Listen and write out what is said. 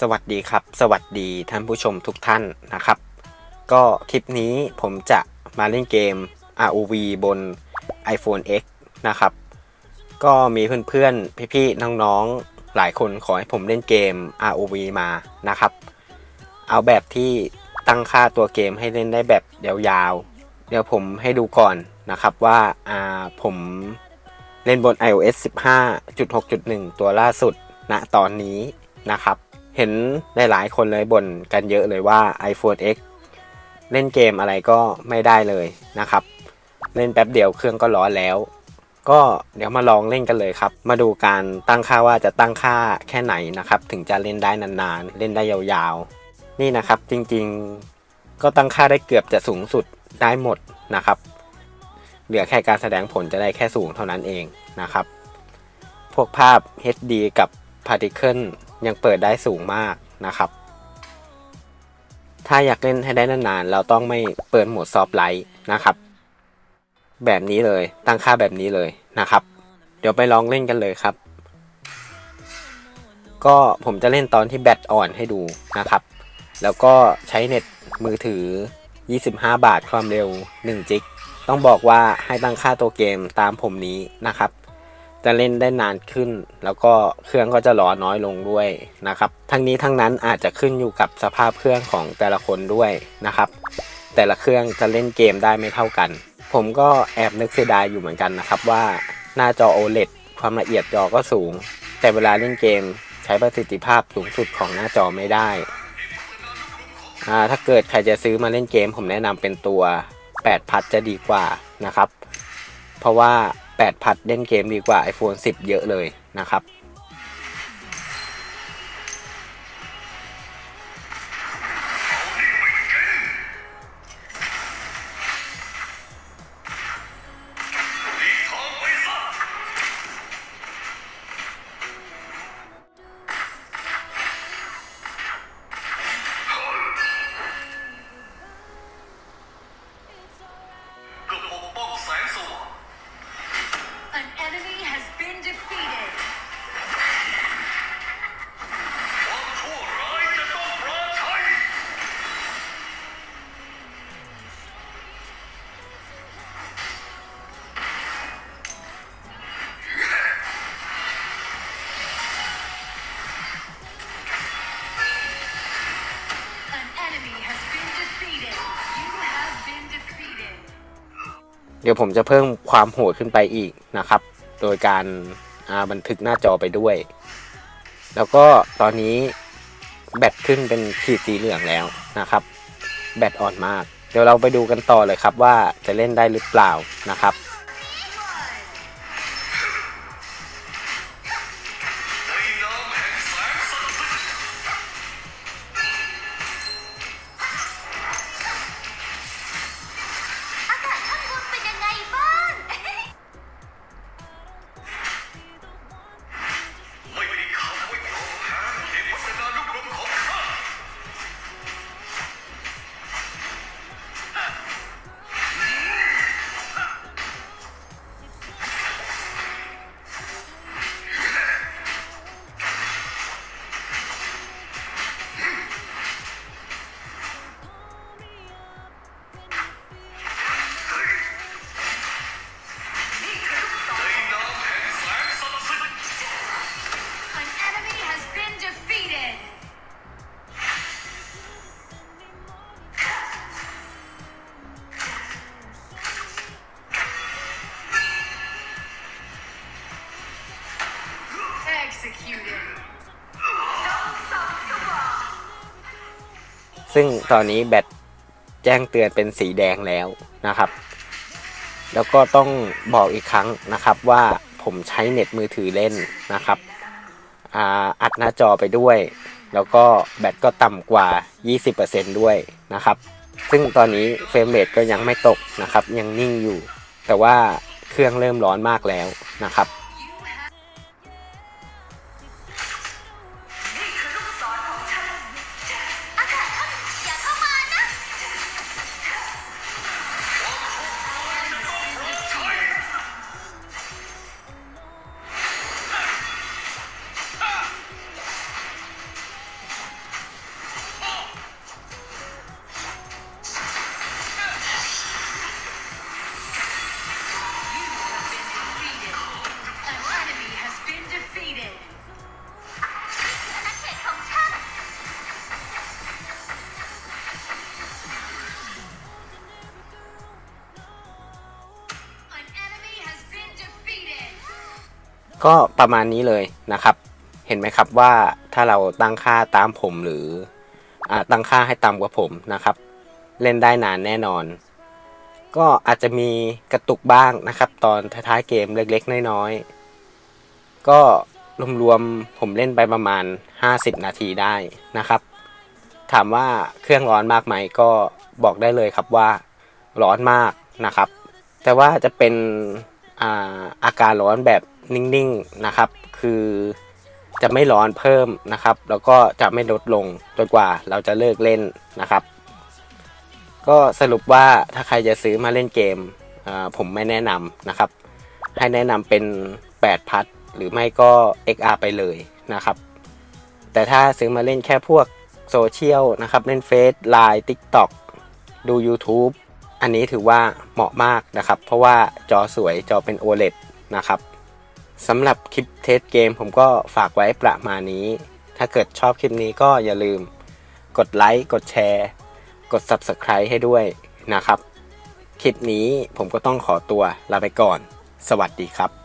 สวัสดีครับ สวัสดีท่านผู้ชมทุกท่านนะครับ ก็คลิปนี้ผมจะมาเล่นเกม ROV บน iPhone X นะครับ ก็มีเพื่อนๆ พี่ๆ น้องๆ หลายคนขอให้ผมเล่นเกม ROV มานะครับ เอาแบบที่ตั้งค่าตัวเกมให้เล่นได้แบบยาวๆ เดี๋ยวผมให้ดูก่อนนะครับว่าอ่าผมเล่นบน iOS 15.6.1 ตัวล่าสุดณตอนนี้นะครับ เห็นหลายๆคนเลยบ่นกันเยอะเลยว่า iPhone X เล่นเกมอะไรก็ไม่ได้เลยนะครับ เล่นแป๊บเดียวเครื่องก็ร้อนแล้ว ก็เดี๋ยวมาลองเล่นกันเลยครับ มาดูการตั้งค่าว่าจะตั้งค่าแค่ไหนนะครับ ถึงจะเล่นได้นานๆ เล่นได้ยาวๆ นี่นะครับจริงๆก็ตั้งค่าได้เกือบจะสูงสุดได้หมดนะครับ เหลือแค่การแสดงผลจะได้แค่สูงเท่านั้นเองนะครับ พวกภาพ HD กับ Particle ยังเปิดได้สูงมากนะครับ ถ้าอยากเล่นให้ได้นานๆ เราต้องไม่เปิดโหมดซอฟไลท์นะครับ แบบนี้เลยตั้งค่าแบบนี้เลยนะครับ เดี๋ยวไปลองเล่นกันเลยครับ ก็ผมจะเล่นตอนที่แบตอ่อนให้ดูนะครับ แล้วก็ใช้เน็ตมือถือ 25 บาทความเร็ว1จิกต้องบอกว่าให้ตั้งค่าตัวเกมตามผมนี้นะครับ จะเล่นได้นานขึ้น แล้วก็เครื่องก็จะร้อนน้อยลงด้วยนะครับ ทั้งนี้ทั้งนั้นอาจจะขึ้นอยู่กับสภาพเครื่องของแต่ละคนด้วยนะครับ แต่ละเครื่องจะเล่นเกมได้ไม่เท่ากัน ผมก็แอบนึกเสียดายอยู่เหมือนกันนะครับว่าหน้าจอ OLED ความละเอียดจอก็สูง แต่เวลาเล่นเกมใช้ประสิทธิภาพสูงสุดของหน้าจอไม่ได้ ถ้าเกิดใครจะซื้อมาเล่นเกม ผมแนะนำเป็นตัว 8 พัดจะดีกว่านะครับ เพราะว่า8พัดเล่นเกมดีกว่า iPhone 10 เยอะเลยนะครับ เดี๋ยวผมจะเพิ่มความโหดขึ้นไปอีกนะครับ โดยการาบันทึกหน้าจอไปด้วย แล้วก็ตอนนี้แบตขึ้นเป็นขีดสีเหลืองแล้วนะครับ แบตอ่อนมาก เดี๋ยวเราไปดูกันต่อเลยครับว่าจะเล่นได้หรือเปล่านะครับ ซึ่งตอนนี้แบตแจ้งเตือนเป็นสีแดงแล้วนะครับ แล้วก็ต้องบอกอีกครั้งนะครับว่าผมใช้เน็ตมือถือเล่นนะครับอ,อัดหน้าจอไปด้วย แล้วก็แบตก็ต่ำกว่า 20%ด้วยนะครับ ซึ่งตอนนี้เฟรมเรทก็ยังไม่ตกนะครับ ยังนิ่งอยู่ แต่ว่าเครื่องเริ่มร้อนมากแล้วนะครับ ก็ประมาณนี้เลยนะครับ เห็นไหมครับว่าถ้าเราตั้งค่าตามผมหรืออตั้งค่าให้ต่ำกว่าผมนะครับ เล่นได้นานแน่นอน ก็อาจจะมีกระตุกบ้างนะครับ ตอนท้ายๆเกมเล็กๆ น้อยๆ ก็รวมๆผมเล่นไปประมาณ 50 นาทีได้นะครับ ถามว่าเครื่องร้อนมากไหมก็บอกได้เลยครับว่าร้อนมากนะครับ แต่ว่าจะเป็น อาการร้อนแบบนิ่งๆนะครับ คือจะไม่ร้อนเพิ่มนะครับ แล้วก็จะไม่ลดลงจนกว่าเราจะเลิกเล่นนะครับ ก็สรุปว่าถ้าใครจะซื้อมาเล่นเกมผมไม่แนะนำนะครับ ให้แนะนำเป็น 8 พัทหรือไม่ก็ XR ไปเลยนะครับ แต่ถ้าซื้อมาเล่นแค่พวกโซเชียลนะครับ เล่นเฟซไลน์ทิกตอกดู YouTube อันนี้ถือว่าเหมาะมากนะครับ เพราะว่าจอสวยจอเป็น OLED นะครับสำหรับคลิปเทสเกมผมก็ฝากไว้ประมาณนี้ ถ้าเกิดชอบคลิปนี้ก็อย่าลืม กดไลค์กดแชร์ กด Subscribe ให้ด้วยนะครับ คลิปนี้ผมก็ต้องขอตัวลาไปก่อน สวัสดีครับ